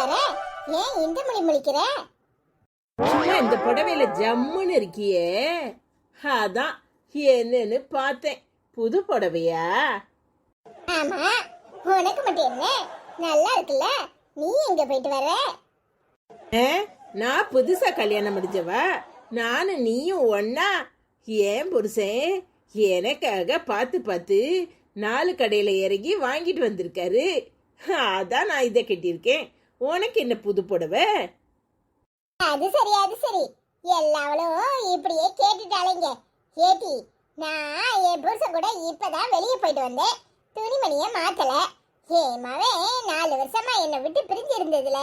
வர ஏன் இந்த மொழி முழிக்கிற? சும்மா இந்த புடவையில ஜம்முன்னு இருக்கியே. அதான் என்னன்னு பார்த்தேன். புது புடவையா? ஆமா உனக்கு மட்டும் என்ன? நல்லா இருக்குல்ல? நீ எங்க போயிட்டு வர நான் புதுசா கல்யாணம் முடிஞ்சவ? நானும் நீயும் ஒன்னா ஏன் புருஷன்? எனக்காக பார்த்து பார்த்து நாலு கடையில இறங்கி வாங்கிட்டு வந்திருக்காரு. அதான் நான் இதை கட்டியிருக்கேன். உனக்கு என்ன புது புடவை? அது சரி அது சரி. எல்லாவளும் இப்படியே கேட்டுட்டாளுங்க. ஏட்டி நான் என் புருஷன் கூட இப்பதான் வெளியே போயிட்டு வந்தேன். துணிமணிய மாத்தல. என் மவன் நாலு வருஷமா என்னை விட்டு பிரிஞ்சு இருந்ததுல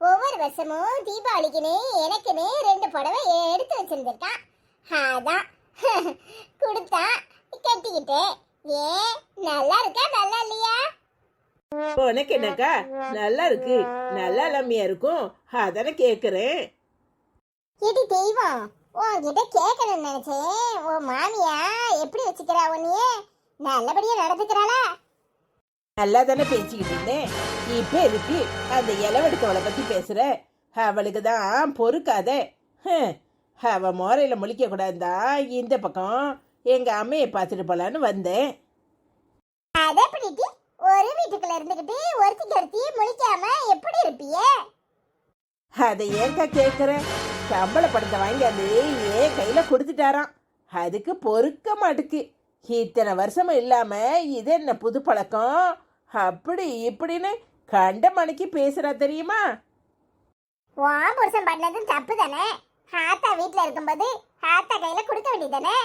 ஒவ்வொரு வருஷமும் தீபாவளிக்குன்னு எனக்குன்னு ரெண்டு புடவை எடுத்து வச்சிருந்துருக்கான். அதான் கொடுத்தான் கட்டிக்கிட்டேன். ஏன் நல்லா இருக்கா நல்லா இல்லையா? உனக்கு என்னக்கா? நல்லா இருக்கு. நல்லா இல்லாமையா இருக்கும். அதானே கேக்குறேன். இது தெய்வம் உன்கிட்ட கேட்கணும்னு நினைச்சேன். உன் மாமியா எப்படி வச்சுக்கிறா உன்னைய? நல்லபடியா நடந்துக்கிறாளா? நல்லா தானே பேசிக்கிட்டு இருந்தேன். இப்ப இருக்கு அந்த இளவெடுத்தவளை பத்தி பேசுற? அவளுக்கு தான் பொறுக்காத. அவ மோரையில முழிக்க கூடாதுதா இந்த பக்கம் எங்க அம்மையை பார்த்துட்டு போலான்னு வந்தேன். அத பண்ணிட்டு ஒரு வீட்டுக்குள்ள இருந்துகிட்டு ஒருத்திக்கு ஒருத்தி முழிக்காம எப்படி இருப்பிய? அதை ஏன்க்கா கேட்குற சம்பள படத்தை வாங்கியாந்து ஏன் கையில கொடுத்துட்டாராம். அதுக்கு பொறுக்க மாட்டுக்கு இத்தனை வருஷமும் இல்லாம இது என்ன புது பழக்கம்? அப்படி இப்படின்னு கண்ட மணிக்கு பேசுறா தெரியுமா? உன் புருஷன் பண்ணதும் தப்பு தானே? ஆத்தா வீட்டுல இருக்கும்போது ஆத்தா கையில கொடுக்க வேண்டியதானே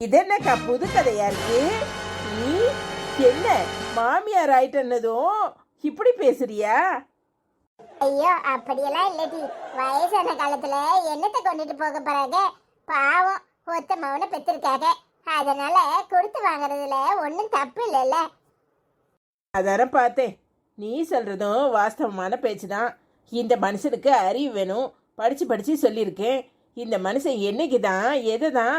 இது என்னக்கா புது கதையா இருக்கு? என்ன? மாமியார் ஆயிட்டன்னதும் இப்படி பேசுறியா? ஐயோ அப்படியெல்லாம் இல்லடி. வயசான காலத்துல என்னத்தை கொண்டுட்டு போக போறாங்க? பாவம் ஒத்த மவனை பெற்றிருக்காங்க அதனால கொடுத்து வாங்குறதுல ஒன்றும் தப்பு இல்லைல்ல. அதான பார்த்தேன். நீ சொல்றதும் வாஸ்தவமான பேச்சு தான் இந்த மனுஷனுக்கு அறிவு வேணும். படிச்சு படிச்சு சொல்லியிருக்கேன். இந்த மனுஷன் என்னைக்கு தான் எதை தான்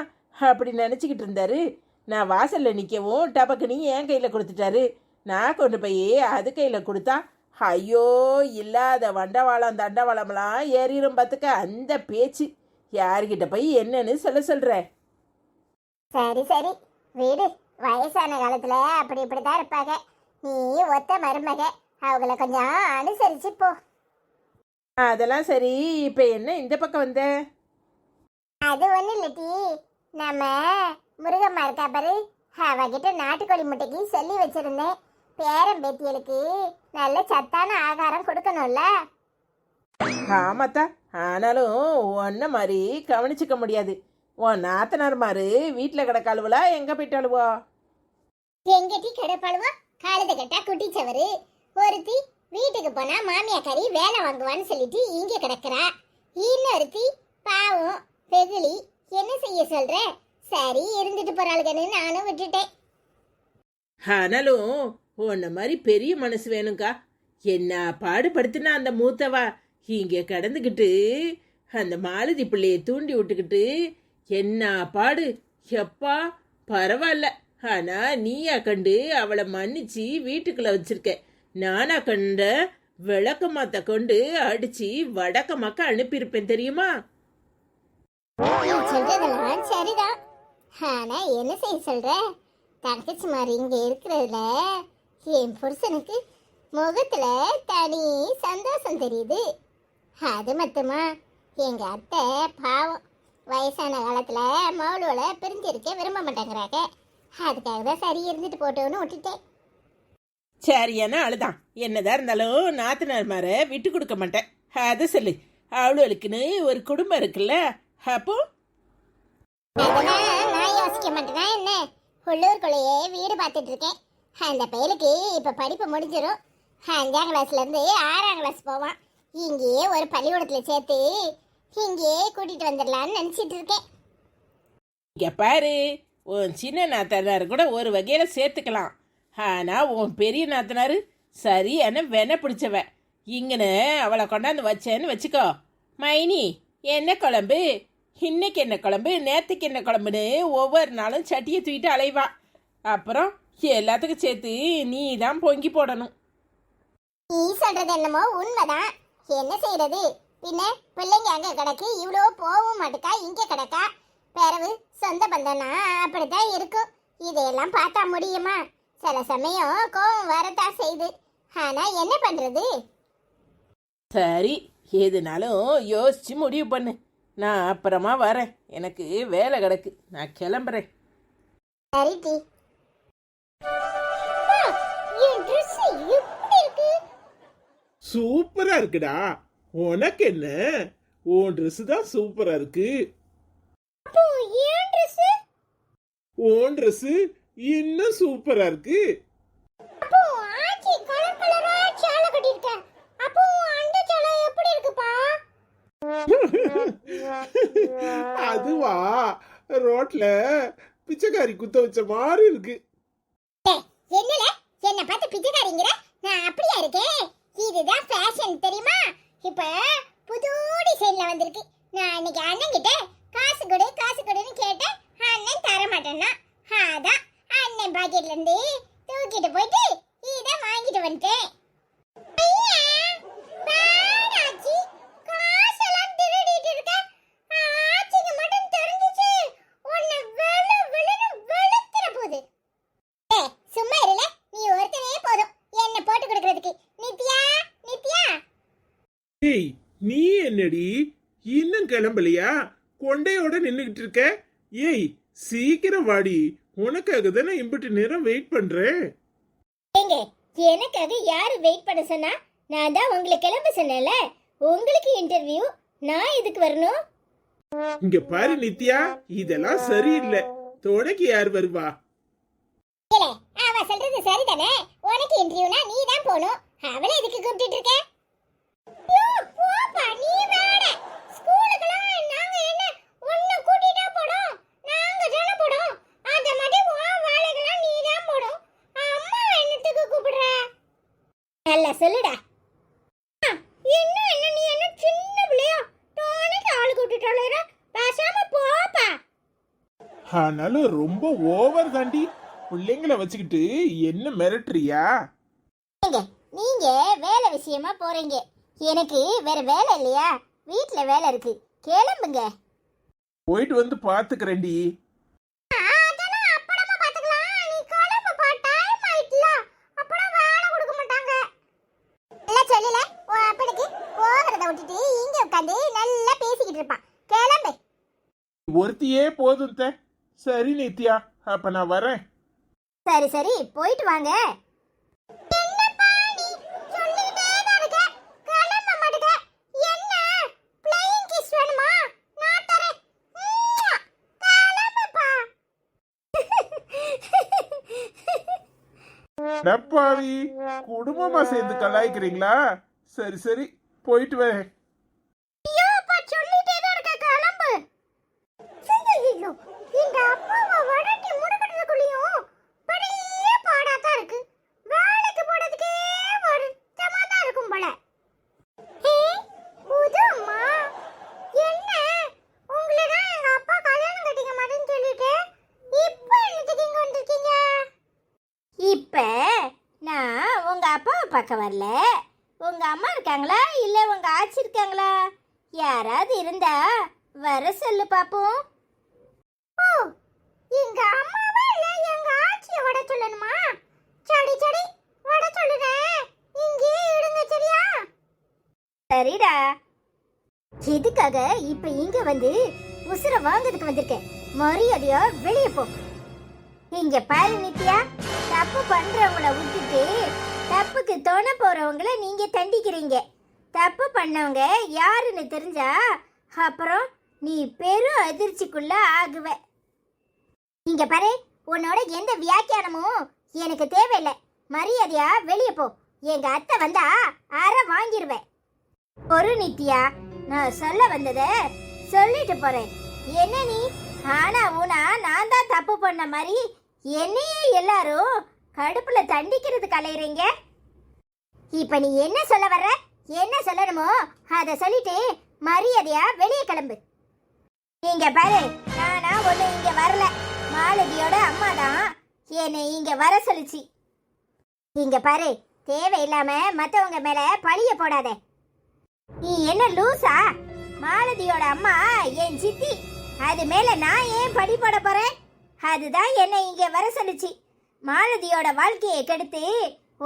அப்படி நினச்சிக்கிட்டு இருந்தாரு? நான் வாசல்ல நிற்கவும் டபக்குனி என் கையில் கொடுத்துட்டாரு. நான் கொண்டு போய் அது கையில் கொடுத்தா ஐயோ இல்லாத வண்டவாளம் தண்டவாளம்லாம் ஏறிடும் பார்த்துக்க அந்த பேச்சு. யார்கிட்ட போய் என்னன்னு சொல்ல சொல்ற? சரி சரி. வீடு. வயசான காலத்துல அப்படி இப்படிதான் இருப்பாங்க. நீ ஒத்த மருமக. அவங்கள கொஞ்சம் அனுசரிச்சு போ. அதெல்லாம் சரி. இப்போ என்ன இந்த பக்கம் வந்த? அது ஒண்ணு இல்லட்டி நம்ம முருகம்மா இருக்கா பாரு? அவகிட்ட நாட்டுக்கோழி முட்டைக்கு சொல்லி வச்சிருந்தேன். பேரன் பேத்தியலுக்கு நல்ல சத்தான ஆகாரம் கொடுக்கணும்ல. ஆமாத்தா ஆனாலும் ஒன்ன மாதிரி கவனிச்சுக்க முடியாது. உன் நாத்தனார் மாரு வீட்டில் கிடக்காளுவலா எங்கே போயிட்டாளுவோ? எங்கட்டி கிடப்பாளுவா? காலத்தை கட்டா குட்டிச்சவரு. ஒருத்தி வீட்டுக்கு போனா மாமியா கறி வேலை வாங்குவான்னு சொல்லிட்டு இங்க கிடக்குறா. இன்னொருத்தி பாவம் வெகுளி. என்ன செய்ய சொல்ற? சரி இருந்துட்டு போறாளுகன்னு நானும் விட்டுட்டேன். ஆனாலும் உன்ன மாதிரி பெரிய மனசு வேணுங்க்கா என்ன பாடுபடுத்துனா அந்த மூத்தவா? இங்கே கிடந்துக்கிட்டு அந்த மாலதி பிள்ளையை தூண்டி விட்டுக்கிட்டு என்ன பாடு? எப்பா பரவாயில்ல. ஆனா நீயா கண்டு அவளை மன்னிச்சு வீட்டுக்குள்ள வச்சிருக்க. நானா கண்ட விளக்கமாத்த கொண்டு அடிச்சு வடக்கமாக்க அனுப்பியிருப்பேன் தெரியுமா? சரிதான். ஆனா என்ன செய்ய சொல்ற? தங்கச்சி மாதிரி இங்க இருக்கிறதுல என் புருஷனுக்கு முகத்துல தனி சந்தோஷம் தெரியுது. அது மட்டுமா? எங்க அத்தை பாவம் வயசான காலத்துல மௌலுவல பிரிஞ்சிருக்க விரும்ப மாட்டேங்கிறாங்க. அதுக்காக தான் சரி இருந்துட்டு போட்டோன்னு விட்டுட்டேன். சரியான அழுதான் என்னதான் இருந்தாலும் நாத்தனார் மார விட்டு கொடுக்க மாட்டேன். அதை சொல்லு அவளுக்குன்னு ஒரு குடும்பம் இருக்குல்ல அப்போ? அதெல்லாம் நான் யோசிக்க மாட்டேனா. என்ன? உள்ளூருக்குள்ளேயே வீடு பார்த்துட்டு இருக்கேன். அந்த பையலுக்கு இப்போ படிப்பு முடிஞ்சிடும் அஞ்சாம் கிளாஸ்லேருந்து ஆறாம் கிளாஸ் போவான். இங்கேயே ஒரு பள்ளிக்கூடத்தில் சேர்த்து இங்கேயே கூட்டிகிட்டு வந்துடலான்னு நினச்சிட்டு இருக்கேன். இங்கே பாரு உன் சின்ன நாத்தனார் கூட ஒரு வகையில் சேர்த்துக்கலாம். ஆனால் உன் பெரிய நாத்தனார் சரியான வென பிடிச்சவ. இங்கன்னு அவளை கொண்டாந்து வச்சேன்னு வச்சுக்கோ. மைனி என்ன குழம்பு? இன்னைக்கு என்ன குழம்பு? நேத்துக்கு என்ன குழம்புன்னு ஒவ்வொரு நாளும் சட்டியை தூக்கிட்டு அலைவா. அப்புறம் எல்லாத்துக்கும் சேர்த்து நீ தான் பொங்கி போடணும். நீ சொல்றது என்னமோ உண்மைதான். என்ன செய்யறது பின்ன பிள்ளைங்க அங்க கிடக்கு இவ்வளோ போகவும் மாட்டுக்கா இங்க கிடக்கா? பிறவு சொந்த பந்தம்னா அப்படித்தான் இருக்கும். இதையெல்லாம் பார்த்தா முடியுமா? சில சமயம் கோவம் வரத்தான் செய்யுது. ஆனா என்ன பண்றது? சரி எதுனாலும் யோசிச்சு முடிவு பண்ணு. நான் அப்புறமா வரேன். எனக்கு வேலை கிடக்கு. நான் கிளம்புறேன். சரி டி. ட்ரெஸ் சூப்பரா இருக்குடா. உனக்கு என்ன? உன் Dress தான் சூப்பரா இருக்கு. ட்ரெஸ் உன் Dress இன்னும் சூப்பரா இருக்கு அப்போ ஆச்சி கலர் கலரா சேலை கட்டிருக்க அப்போ அந்த சேலை எப்படி இருக்குப்பா அதுவா? ரோட்ல பிச்சைக்காரி குத்த வச்ச மாதிரி இருக்கு. என்னல? என்ன பார்த்து பிச்சைக்காரிங்கிற நான் அப்படியா இருக்கேன் இதுதான் ஃபேஷன் தெரியுமா இப்ப புது டிசைன்ல வந்திருக்கு நான் அன்னைக்கு அண்ணன் கிட்ட காசு கொடு காசு கொடுன்னு கேட்டேன் அண்ணன் தர மாட்டேன்னா அதான் அண்ணன் பாக்கெட்ல இருந்து தூக்கிட்டு போயிட்டு இத வாங்கிட்டு வந்துட்டேன் ஐயா, வேணாச்சி. காசெல்லாம் திருடிட்டு இருக்க. ஆச்சிக்கு மட்டும் தெரிஞ்சுச்சு, உன்னை வெளு வெளுன்னு வெளுத்துற போகுது. ஏய், சும்மா இருல நீ ஒருத்தனே போதும் என்ன போட்டு கொடுக்கறதுக்கு நித்யா நித்யா ஏய் நீ என்னடி? இன்னும் கிளம்பலையா? கொண்டையோட நின்னுகிட்டு இருக்க? ஏய் சீக்கிரம் வாடி. உனக்காக தானே இம்பிட்டு நேரம் வெயிட் பண்றேன். ஏங்க எனக்காக யாரு வெயிட் பண்ண சொன்னா? நான் தான் உங்களை கிளம்ப சொன்னேன்ல. உங்களுக்கு இன்டர்வியூ நான் எதுக்கு வரணும்? இங்க பாரு நித்யா இதெல்லாம் சரியில்லை. தொடக்கி யார் வருவா? அவ சொல்றது சரிதானே? உனக்கு இன்டர்வியூனா நீ தான் போணும் அவளை எதுக்கு கூப்பிட்டு இருக்க? நல்லா சொல்லுடா. இன்னும் என்ன நீ என்ன சின்ன பிள்ளையா? டோனிக்கு ஆளு கூட்டிட்டாளேரா பேசாம போப்பா. ஆனாலும் ரொம்ப ஓவர் தாண்டி பிள்ளைங்கள வச்சுக்கிட்டு என்ன மிரட்டுறியா? நீங்க வேலை விஷயமா போறீங்க. எனக்கு வேற வேலை இல்லையா? வீட்ல வேலை இருக்கு. கிளம்புங்க. போயிட்டு வந்து பாத்துக்கிறேன்டி. அதெல்லாம் அப்புறமா பாத்துக்கலாம். நீ கிளம்புப்பா டைம் ஆயிட்டுல. அப்புறம் வேலை கொடுக்க மாட்டாங்க. நல்லா சொல்லல. உன் அப்பனுக்கு போகிறத விட்டுட்டு இங்க உட்காந்து நல்லா பேசிக்கிட்டு இருப்பான். கிளம்பு. ஒருத்தியே போதும் சரி நித்யா. அப்ப நான் வரேன். சரி சரி. போயிட்டு வாங்க என்னப்பா நீ சொல்லிட்டே தான் இருக்க கிளம்ப மாட்டேங்க என்ன பிளேயிங் கிஸ் வேணுமா நான் தரேன் உம்மா, கிளம்புப்பா அடப்பாவி குடும்பமா சேர்ந்து கலாய்க்கிறீங்களா? சரி சரி போயிட்டு வரேன் ஐயோப்பா சொல்லிட்டே தான் இருக்க கிளம்பு ஐயோ இந்த அப்பாவை வடட்டி முடுக்கிறதுக்குள்ளேயும் பெரிய பாடா தான் இருக்கு வேலைக்கு போறதுக்கே வருத்தமா தான் இருக்கும் போல ஏய், புது அம்மா என்ன உங்களை தான் எங்க அப்பா கல்யாணம் கட்டிக்க மாட்டேன்னு சொல்லிட்டு இப்போ என்னத்துக்கு இங்க வந்திருக்கீங்க இப்ப நான் உங்க அப்பாவை பார்க்க வரல. உங்க அம்மா இருக்காங்களா? இல்ல உங்க ஆச்சி இருக்காங்களா? யாராவது இருந்தா வர சொல்லு பாப்போம். ஓ எங்க அம்மாவா இல்ல எங்க ஆச்சியை வட சொல்லணுமா? சடி சடி வட சொல்லுறேன். இங்கே இருங்க சரியா? சரிடா. எதுக்காக இப்ப இங்க வந்து உசுர வாங்குறதுக்கு வந்திருக்கேன் மரியாதையா வெளியே போ. இங்க பாரு நித்யா. தப்பு பண்றவங்கள விட்டுட்டு தப்புக்கு துணை போறவங்கள நீங்க தண்டிக்கிறீங்க. தப்பு பண்ணவங்க யாருன்னு தெரிஞ்சா அப்புறம் நீ பெரும் அதிர்ச்சிக்குள்ள ஆகுவ. இங்க பாரு உன்னோட எந்த வியாக்கியானமும் எனக்கு தேவையில்லை. மரியாதையா வெளியே போ. எங்க அத்தை வந்தா அற வாங்கிருவேன் ஒரு நித்யா நான் சொல்ல வந்தத சொல்லிட்டு போறேன். என்ன நீ? ஆனா ஊனா நான் தான் தப்பு பண்ண மாதிரி என்னையே எல்லாரும் அடுப்புல தண்டிக்கிறது கலையிறீங்க இப்ப நீ என்ன சொல்ல வர்ற? என்ன சொல்லணுமோ அத சொல்லிட்டு மரியாதையா வெளியே கிளம்பு. இங்க பாரு நானா ஒண்ணு இங்க வரல. மாலதியோட அம்மா தான் என்னை இங்க வர சொல்லுச்சு. இங்க பாரு தேவையில்லாம மத்தவங்க மேல பழிய போடாத. நீ என்ன லூசா? மாலதியோட அம்மா என் சித்தி. அது மேல நான் ஏன் படி போட போறேன்? அதுதான் என்னை இங்க வர சொல்லுச்சு. மாலதியோட வாழ்க்கையை கெடுத்து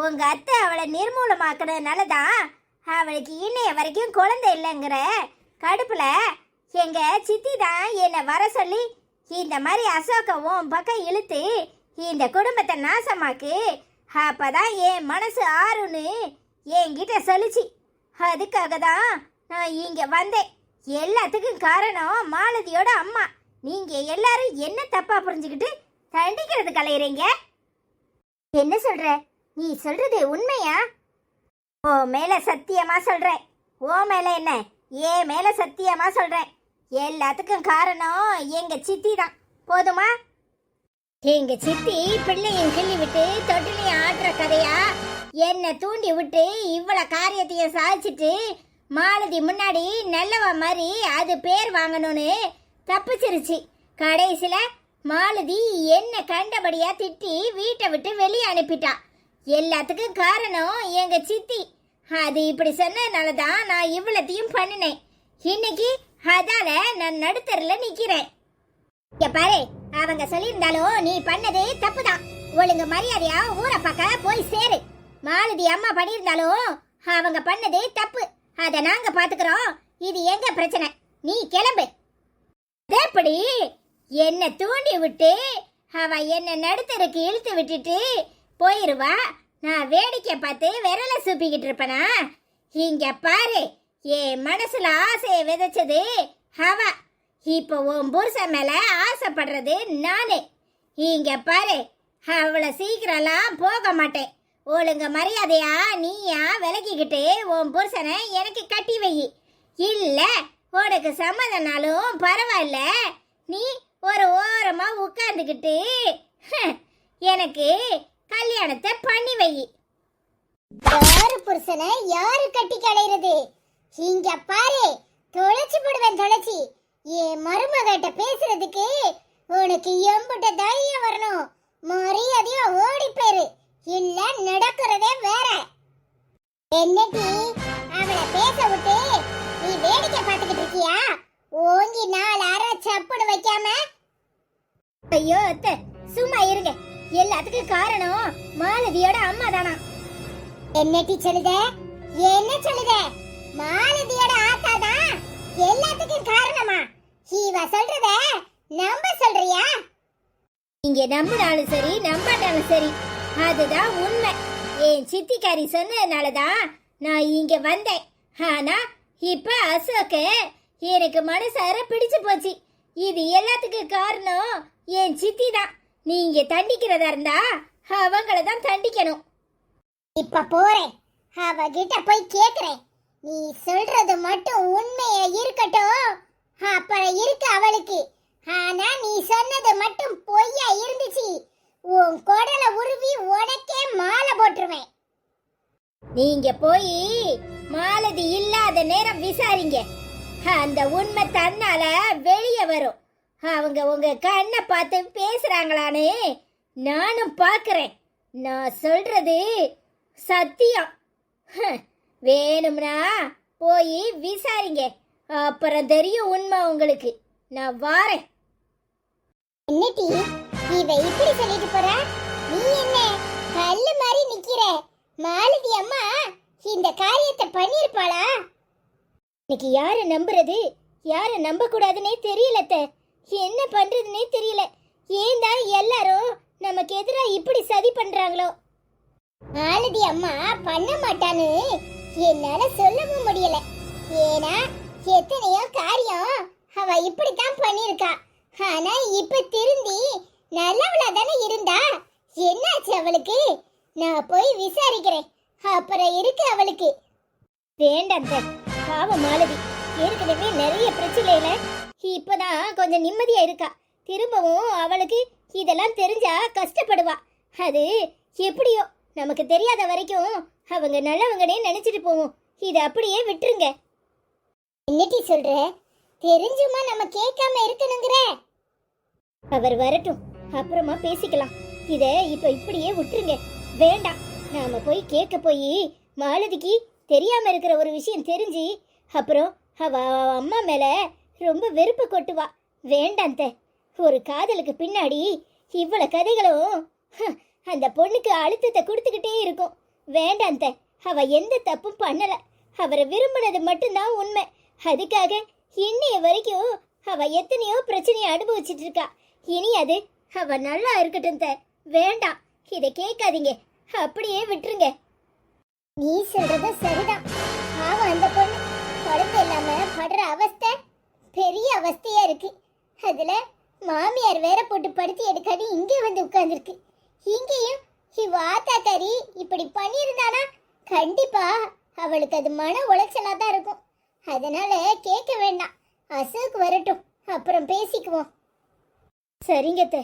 உங்க அத்தை அவளை நிர்மூலமாக்குறதுனால தான் அவளுக்கு இன்னைய வரைக்கும் குழந்தை இல்லைங்கிற கடுப்புல எங்க சித்தி தான் என்னை வர சொல்லி இந்த மாதிரி அசோக உன் பக்கம் இழுத்து இந்த குடும்பத்தை நாசமாக்கு. அப்பதான் என் மனசு ஆறுன்னு என்கிட்ட சொல்லுச்சு. அதுக்காக தான் நான் இங்க வந்தேன். எல்லாத்துக்கும் காரணம் மாலதியோட அம்மா. நீங்க எல்லாரும் என்ன தப்பா புரிஞ்சுக்கிட்டு தண்டிக்கிறது கலையிறீங்க? என்ன சொல்ற? நீ சொல்றது உண்மையா? ஓ மேல சத்தியமா சொல்றேன் ஓ மேல என்ன? ஏ மேல சத்தியமா சொல்றேன் எல்லாத்துக்கும் காரணம் எங்க சித்தி தான். போதுமா? எங்க சித்தி பிள்ளையும் கிள்ளி விட்டு தொட்டிலையும் ஆடுற கதையா? என்னை தூண்டி விட்டு இவ்வளவு காரியத்தையும் சாதிச்சிட்டு மாலதி முன்னாடி நல்லவ மாதிரி அது பேர் வாங்கணும்னு தப்பிச்சிருச்சு. கடைசியில் மாலதி என்ன கண்டபடியா திட்டி வீட்டை விட்டு வெளியே அனுப்பிட்டா. எல்லாத்துக்கும் காரணம் எங்க சித்தி. அது இப்படி சொன்னதுனால தான் நான் இவ்வளத்தையும் பண்ணினேன். இன்னைக்கு அதால நான் நடுத்தரில் நிக்கிறேன். இங்க பாரு அவங்க சொல்லியிருந்தாலும் நீ பண்ணது தப்புதான். ஒழுங்கு மரியாதையா ஊரை பக்கம் போய் சேரு. மாலதி அம்மா பண்ணியிருந்தாலும் அவங்க பண்ணது தப்பு. அதை நாங்க பாத்துக்கிறோம். இது எங்க பிரச்சனை? நீ கிளம்பு. எப்படி என்ன தூண்டி விட்டு அவ என்ன நடுத்தருக்கு இழுத்து விட்டுட்டு போயிருவா. நான் வேடிக்கை பார்த்து விரல சூப்பிக்கிட்டு இருப்பனா? இங்க பாரு என் மனசுல ஆசையை விதைச்சது அவ. இப்போ உன் புருஷன் மேல ஆசைப்படுறது நானு. இங்க பாரு அவ்வளோ சீக்கிரம்லாம் போக மாட்டேன். ஒழுங்க மரியாதையா நீயா விலகிக்கிட்டு உன் புருஷனை எனக்கு கட்டி வை. இல்லை உனக்கு சம்மதனாலும் பரவாயில்ல. நீ ஒரு ஓரமாக உட்காந்துக்கிட்டு எனக்கு கல்யாணத்தை பண்ணி வை. யாரு புருஷனை யாரு கட்டி கலையிறது? இங்க பாரு தொலைச்சு போடுவேன் தொலைச்சி. என் மருமகிட்ட பேசுறதுக்கு உனக்கு எம்புட்ட தைரியம் வரணும். மரியாதையா ஓடி போயிரு. இல்ல நடக்கிறதே வேற. என்னடி அவளை பேச விட்டு நீ வேடிக்கை பார்த்துக்கிட்டு இருக்கியா? ஓங்கி நாலு அரை சப்புடு வைக்காம. ஐயோ அத்தை சும்மா இருங்க. எல்லாத்துக்கும் காரணம் மாலதியோட அம்மா தானா? என்னடி சொல்லுத என்ன சொல்லுத? மாலதியோட ஆத்தா தான்? எல்லாத்துக்கும் காரணமா? இவ சொல்றத நம்ப சொல்றியா? நீங்க நம்பினாலும் சரி நம்பாட்டாலும் சரி அதுதான் உண்மை. என் சித்திக்காரி சொன்னதுனால தான் நான் இங்க வந்தேன். ஆனா இப்ப அசோக்கு எனக்கு மனசார பிடிச்சு போச்சு. இது எல்லாத்துக்கும் காரணம் என் சித்தி தான். நீங்க தண்டிக்கிறதா இருந்தா அவங்கள தான் தண்டிக்கணும். இப்ப போறேன். அவகிட்ட போய் கேக்குறேன். நீ சொல்றது மட்டும் உண்மையா இருக்கட்டும். அப்புறம் இருக்கு அவளுக்கு. ஆனா நீ சொன்னது மட்டும் பொய்யா இருந்துச்சு. உன் குடல உருவி உனக்கே மாலை போட்டுருவேன். நீங்க போய் மாலதி இல்லாத நேரம் விசாரிங்க. அந்த உண்மை தன்னால வெளியே வரும். அவங்க உங்க கண்ணை பார்த்து பேசுறாங்களானே நானும் பார்க்கறேன். நான் சொல்றது சத்தியம். வேணும்னா போய் விசாரிங்க. அப்புறம் தெரியும் உண்மை உங்களுக்கு. நான் வாரேன். என்னடி? இவ இப்படி சொல்லிட்டு போறா? நீ என்ன கல்லு மாதிரி நிக்கிற? மாலதி அம்மா இந்த காரியத்தை பண்ணிருப்பாளா? இன்னைக்கு யார நம்புறது? யார நம்ப கூடாதுன்னே தெரியலத்த என்ன பண்றதுன்னே தெரியல. ஏன் தான் எல்லாரும் நமக்கு எதிராக இப்படி சதி பண்றாங்களோ? மாலதி அம்மா பண்ண மாட்டான்னு என்னால சொல்லவும் முடியல. ஏன்னா எத்தனையோ காரியம் அவ இப்படித்தான் பண்ணிருக்கா ஆனா இப்ப திருந்தி நல்லவளா தானே இருந்தா? என்னாச்சு அவளுக்கு? நான் போய் விசாரிக்கிறேன். அப்புறம் இருக்கு அவளுக்கு. வேண்டாம் பாவ பாவம் மாலதி. ஏற்கனவே நிறைய பிரச்சனையில இப்பதான் கொஞ்சம் நிம்மதியா இருக்கா. திரும்பவும் அவளுக்கு இதெல்லாம் தெரிஞ்சா கஷ்டப்படுவா. அது எப்படியோ நமக்கு தெரியாத வரைக்கும் அவங்க நல்லவங்கனே நினைச்சிட்டு போவோம். இத அப்படியே விட்டுருங்க. என்னட்டி சொல்ற? தெரிஞ்சுமா நம்ம கேட்காம இருக்கணுங்கிற? அவர் வரட்டும். அப்புறமா பேசிக்கலாம். இத இப்ப இப்படியே விட்டுருங்க. வேண்டாம். நாம போய் கேட்க போய் மாலதிக்கு தெரியாமல் இருக்கிற ஒரு விஷயம் தெரிஞ்சு அப்புறம் அவ அம்மா மேலே ரொம்ப வெறுப்பு கொட்டுவா. வேண்டாந்த ஒரு காதலுக்கு பின்னாடி இவ்வளோ கதைகளும் அந்த பொண்ணுக்கு அழுத்தத்தை கொடுத்துக்கிட்டே இருக்கும். வேண்டாந்த அவ எந்த தப்பும் பண்ணலை. அவரை விரும்பினது மட்டும்தான் உண்மை. அதுக்காக இன்னைய வரைக்கும் அவ எத்தனையோ பிரச்சனையை அனுபவிச்சிட்டு இருக்கா. இனி அது அவ நல்லா இருக்கட்டும் த வேண்டாம். இதை கேட்காதீங்க. அப்படியே விட்டுருங்க. நீ சொல்றது சரிதான். பாவம் அந்த பொண்ணு குழந்தை இல்லாம படுற அவஸ்தை பெரிய அவஸ்தையா இருக்கு. அதுல மாமியார் வேற போட்டு படுத்து எடுக்காது இங்கே வந்து உட்கார்ந்துருக்கு. இங்கேயும் இவ ஆத்தாக்காரி இப்படி பண்ணியிருந்தானா? கண்டிப்பா அவளுக்கு அது மன உளைச்சலா தான் இருக்கும். அதனால கேட்க வேண்டாம். அசோக் வரட்டும். அப்புறம் பேசிக்குவோம். சரிங்கத்தை